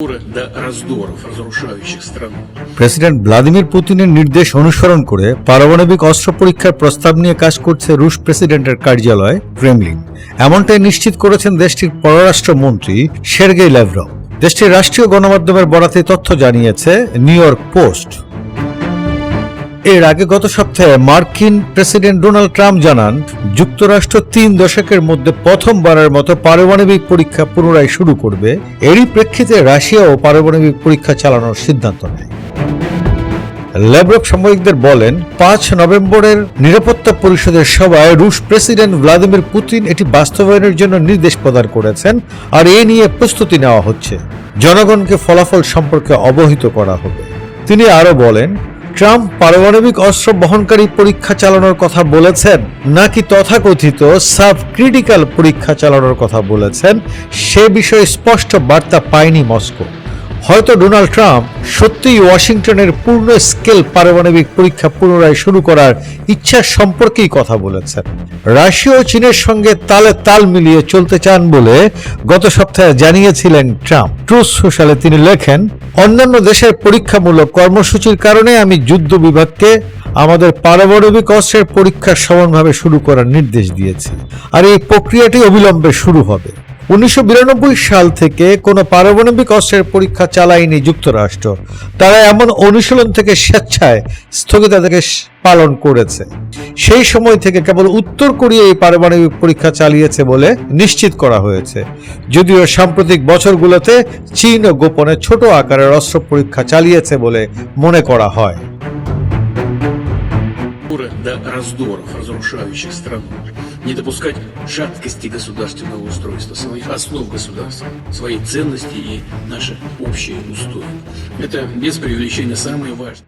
до раздоров, разрушающих страну. President Vladimir পুতিনের নির্দেশ অনুসরণ করে পারমাণবিক অস্ত্র পরীক্ষার প্রস্তাব নিয়ে কাজ করছে রুশ প্রেসিডেন্টের কার্যালয় ক্রেমলিন এমনটাই নিশ্চিত করেছেন দেশটির পররাষ্ট্রমন্ত্রী সের্গেই ল্যাভরভ দেশটির রাষ্ট্রীয় গণমাধ্যমের বরাতে তথ্য জানিয়েছে নিউ ইয়র্ক পোস্ট এর আগে গত সপ্তাহে মার্কিন প্রেসিডেন্ট ডোনাল্ড ট্রাম্প জানান, যুক্তরাষ্ট্র তিন দশকের মধ্যে প্রথমবারের মতো পারমাণবিক পরীক্ষা পুনরায় শুরু করবে। এরই প্রেক্ষিতে রাশিয়াও পারমাণবিক পরীক্ষা চালানোর সিদ্ধান্ত নেয়। ল্যাব্রভ সাংবাদিকদের বলেন, পাঁচ নভেম্বরের নিরাপত্তা পরিষদের সভায় রুশ প্রেসিডেন্ট ভ্লাদিমির পুতিন এটি বাস্তবায়নের জন্য নির্দেশ প্রদান করেছেন আর এ নিয়ে প্রস্তুতি নেওয়া হচ্ছে। জনগণকে ফলাফল সম্পর্কে অবহিত করা হবে। তিনি আরও বলেন ট্রাম্প পারমাণবিক অস্ত্র বহনকারী পরীক্ষা চালানোর কথা বলেছেন, নাকি তথাকথিত সাব ক্রিটিক্যাল পরীক্ষা চালানোর কথা বলেছেন, সে বিষয়ে স্পষ্ট বার্তা পায়নি মস্কো। হয়তো ডোনাল্ড ট্রাম্প সত্যিই ওয়াশিংটনের পূর্ণ স্কেল পারমাণবিক পরীক্ষা পুনরায় শুরু করার ইচ্ছা সম্পর্কেই কথা বলেছেন। রাশিয়া ও চীনের সঙ্গে তালে তাল মিলিয়ে চলতে চান বলে গত সপ্তাহে জানিয়েছিলেন ট্রাম্প। ট্রুথ সোশ্যালে তিনি লেখেন, অন্যান্য দেশের পরীক্ষামূলক কর্মসূচির কারণে আমি যুদ্ধ বিভাগকে আমাদের পারমাণবিক অস্ত্রের পরীক্ষা সমানভাবে শুরু করার নির্দেশ দিয়েছি। আর এই প্রক্রিয়াটি অবিলম্বে শুরু হবে। উনিশশো সাল থেকে কোনো পারমাণবিক অস্ত্রের পরীক্ষা চালায়নি যুক্তরাষ্ট্র তারা এমন অনুশীলন থেকে স্বেচ্ছায় স্থগিতাদেশ পালন করেছে সেই সময় থেকে কেবল উত্তর কোরিয়া এই পারমাণবিক পরীক্ষা চালিয়েছে বলে নিশ্চিত করা হয়েছে যদিও সাম্প্রতিক বছরগুলোতে চীন ও গোপনে ছোট আকারের অস্ত্র পরীক্ষা চালিয়েছে বলে মনে করা হয় до раздоров, разрушающих страну. Не допускать шаткости государственного устройства, своих основ государства, свои ценности и наши общие устои. Это без преувеличения самое важное.